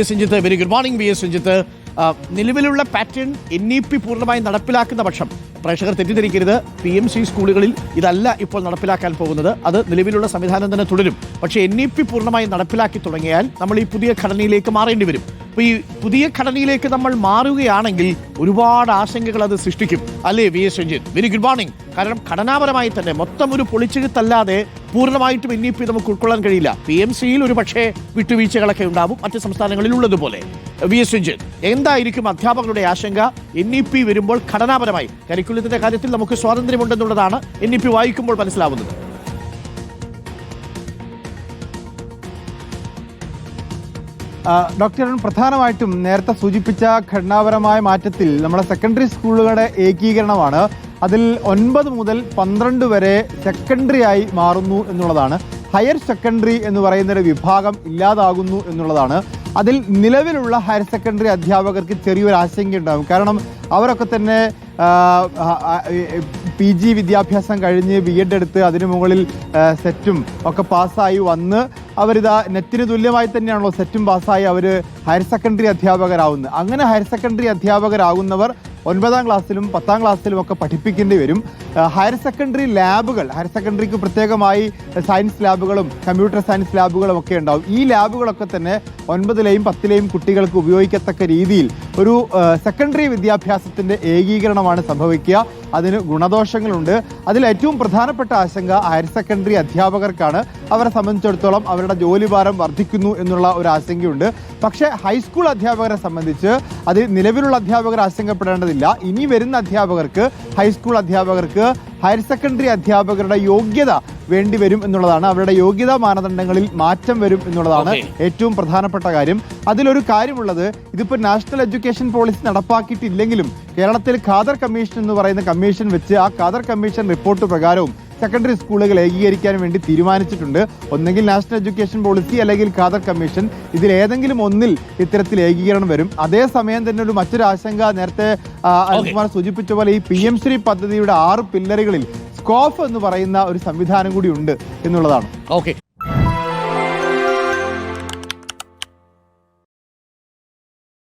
S Ranjith very good morning V S Ranjith. നിലവിലുള്ള pattern N E P പൂർണമായി നടപ്പിലാക്കുന്ന പക്ഷം പ്രേക്ഷകർ തെറ്റിദ്ധരിക്കരുത്. പി എം സി സ്കൂളുകളിൽ ഇതല്ല ഇപ്പോൾ നടപ്പിലാക്കാൻ പോകുന്നത്. അത് നിലവിലുള്ള സംവിധാനം തന്നെ തുടരും. പക്ഷേ എൻ ഇ പി പൂർണമായി നടപ്പിലാക്കി തുടങ്ങിയാൽ നമ്മൾ ഈ പുതിയ ഘടനയിലേക്ക് മാറേണ്ടി വരും. അപ്പോൾ ഈ പുതിയ ഘടനയിലേക്ക് നമ്മൾ മാറുകയാണെങ്കിൽ ഒരുപാട് ആശങ്കകൾ അത് സൃഷ്ടിക്കും. അല്ലേ V S Ranjith? Very good morning കാരണം ഘടനാപരമായി തന്നെ മൊത്തം ഒരു പൊളിച്ചെഴുത്തല്ലാതെ പൂർണമായിട്ടും എൻ ഇ പി നമുക്ക് ഉൾക്കൊള്ളാൻ കഴിയില്ല. പി എം സിയിൽ ഒരു പക്ഷേ വിട്ടുവീഴ്ചകളൊക്കെ ഉണ്ടാവും മറ്റ് സംസ്ഥാനങ്ങളിൽ ഉള്ളതുപോലെ. വി എസ് രഞ്ജിത്ത് എന്തായിരിക്കും അധ്യാപകരുടെ ആശങ്ക? എൻ ഇ പി വരുമ്പോൾ ഘടനാപരമായി കരിക്കുലത്തിന്റെ കാര്യത്തിൽ നമുക്ക് സ്വാതന്ത്ര്യമുണ്ടെന്നുള്ളതാണ് എൻ ഇ പി വായിക്കുമ്പോൾ മനസ്സിലാവുന്നത്. ഡോക്ടർ പ്രധാനമായിട്ടും നേരത്തെ സൂചിപ്പിച്ച ഘടനാപരമായ മാറ്റത്തിൽ നമ്മുടെ സെക്കൻഡറി സ്കൂളുകളുടെ ഏകീകരണമാണ് അതിൽ ഒൻപത് മുതൽ പന്ത്രണ്ട് വരെ സെക്കൻഡറി ആയി മാറുന്നു എന്നുള്ളതാണ്. ഹയർ സെക്കൻഡറി എന്ന് പറയുന്നൊരു വിഭാഗം ഇല്ലാതാകുന്നു എന്നുള്ളതാണ്. അതിൽ നിലവിലുള്ള ഹയർ സെക്കൻഡറി അധ്യാപകർക്ക് ചെറിയൊരു ആശങ്കയുണ്ടാകും കാരണം അവരൊക്കെ തന്നെ പി ജി വിദ്യാഭ്യാസം കഴിഞ്ഞ് ബി എഡ് എടുത്ത് അതിനു മുകളിൽ സെറ്റും ഒക്കെ പാസ്സായി വന്ന് അവരിതാ നെറ്റിന് തുല്യമായി തന്നെയാണല്ലോ സെറ്റും പാസ്സായി അവർ ഹയർ സെക്കൻഡറി അധ്യാപകരാവുന്നത്. അങ്ങനെ ഹയർ സെക്കൻഡറി അധ്യാപകരാകുന്നവർ ഒൻപതാം ക്ലാസ്സിലും പത്താം ക്ലാസ്സിലും ഒക്കെ പഠിപ്പിക്കേണ്ടി വരും. ഹയർ സെക്കൻഡറി ലാബുകൾ ഹയർ സെക്കൻഡറിക്ക് പ്രത്യേകമായി സയൻസ് ലാബുകളും കമ്പ്യൂട്ടർ സയൻസ് ലാബുകളും ഒക്കെ ഉണ്ടാവും. ഈ ലാബുകളൊക്കെ തന്നെ ഒൻപതിലെയും പത്തിലെയും കുട്ടികൾക്ക് ഉപയോഗിക്കത്തക്ക രീതിയിൽ ഒരു സെക്കൻഡറി വിദ്യാഭ്യാസത്തിന്റെ ഏകീകരണമാണ് സംഭവിക്കുക. അതിന് ഗുണദോഷങ്ങളുണ്ട്. അതിൽ ഏറ്റവും പ്രധാനപ്പെട്ട ആശങ്ക ഹയർ സെക്കൻഡറി അധ്യാപകർക്കാണ്. അവരെ സംബന്ധിച്ചിടത്തോളം അവരുടെ ജോലിഭാരം വർദ്ധിക്കുന്നു എന്നുള്ള ഒരു ആശങ്കയുണ്ട്. പക്ഷേ ഹൈസ്കൂൾ അധ്യാപകരെ സംബന്ധിച്ച് അതിൽ നിലവിലുള്ള അധ്യാപകർ ആശങ്കപ്പെടേണ്ടതില്ല. ഇനി വരുന്ന അധ്യാപകർക്ക് ഹൈസ്കൂൾ അധ്യാപകർക്ക് ഹയർ സെക്കൻഡറി അധ്യാപകരുടെ യോഗ്യത വേണ്ടി വരും എന്നുള്ളതാണ്. അവരുടെ യോഗ്യതാ മാനദണ്ഡങ്ങളിൽ മാറ്റം വരും എന്നുള്ളതാണ് ഏറ്റവും പ്രധാനപ്പെട്ട കാര്യം. അതിലൊരു കാര്യമുള്ളത് ഇതിപ്പോൾ നാഷണൽ എഡ്യൂക്കേഷൻ പോളിസി നടപ്പാക്കിയിട്ടില്ലെങ്കിലും കേരളത്തിൽ ഖാദർ കമ്മീഷൻ എന്ന് പറയുന്ന കമ്മീഷൻ വെച്ച് ആ ഖാദർ കമ്മീഷൻ റിപ്പോർട്ട് പ്രകാരവും സെക്കൻഡറി സ്കൂളുകൾ ഏകീകരിക്കാൻ വേണ്ടി തീരുമാനിച്ചിട്ടുണ്ട്. ഒന്നെങ്കിൽ നാഷണൽ എഡ്യൂക്കേഷൻ പോളിസി അല്ലെങ്കിൽ ഖാദർ കമ്മീഷൻ. ഇതിൽ ഏതെങ്കിലും ഒന്നിൽ ഇത്തരത്തിൽ ഏകീകരണം വരും. അതേസമയം തന്നെ ഒരു മറ്റൊരു ആശങ്ക നേരത്തെ അനിൽകുമാർ സൂചിപ്പിച്ച പോലെ ഈ പി എം ശ്രീ പദ്ധതിയുടെ ആറ് പില്ലറുകളിൽ സ്കോഫ് എന്ന് പറയുന്ന ഒരു സംവിധാനം കൂടി ഉണ്ട് എന്നുള്ളതാണ്. ഓക്കെ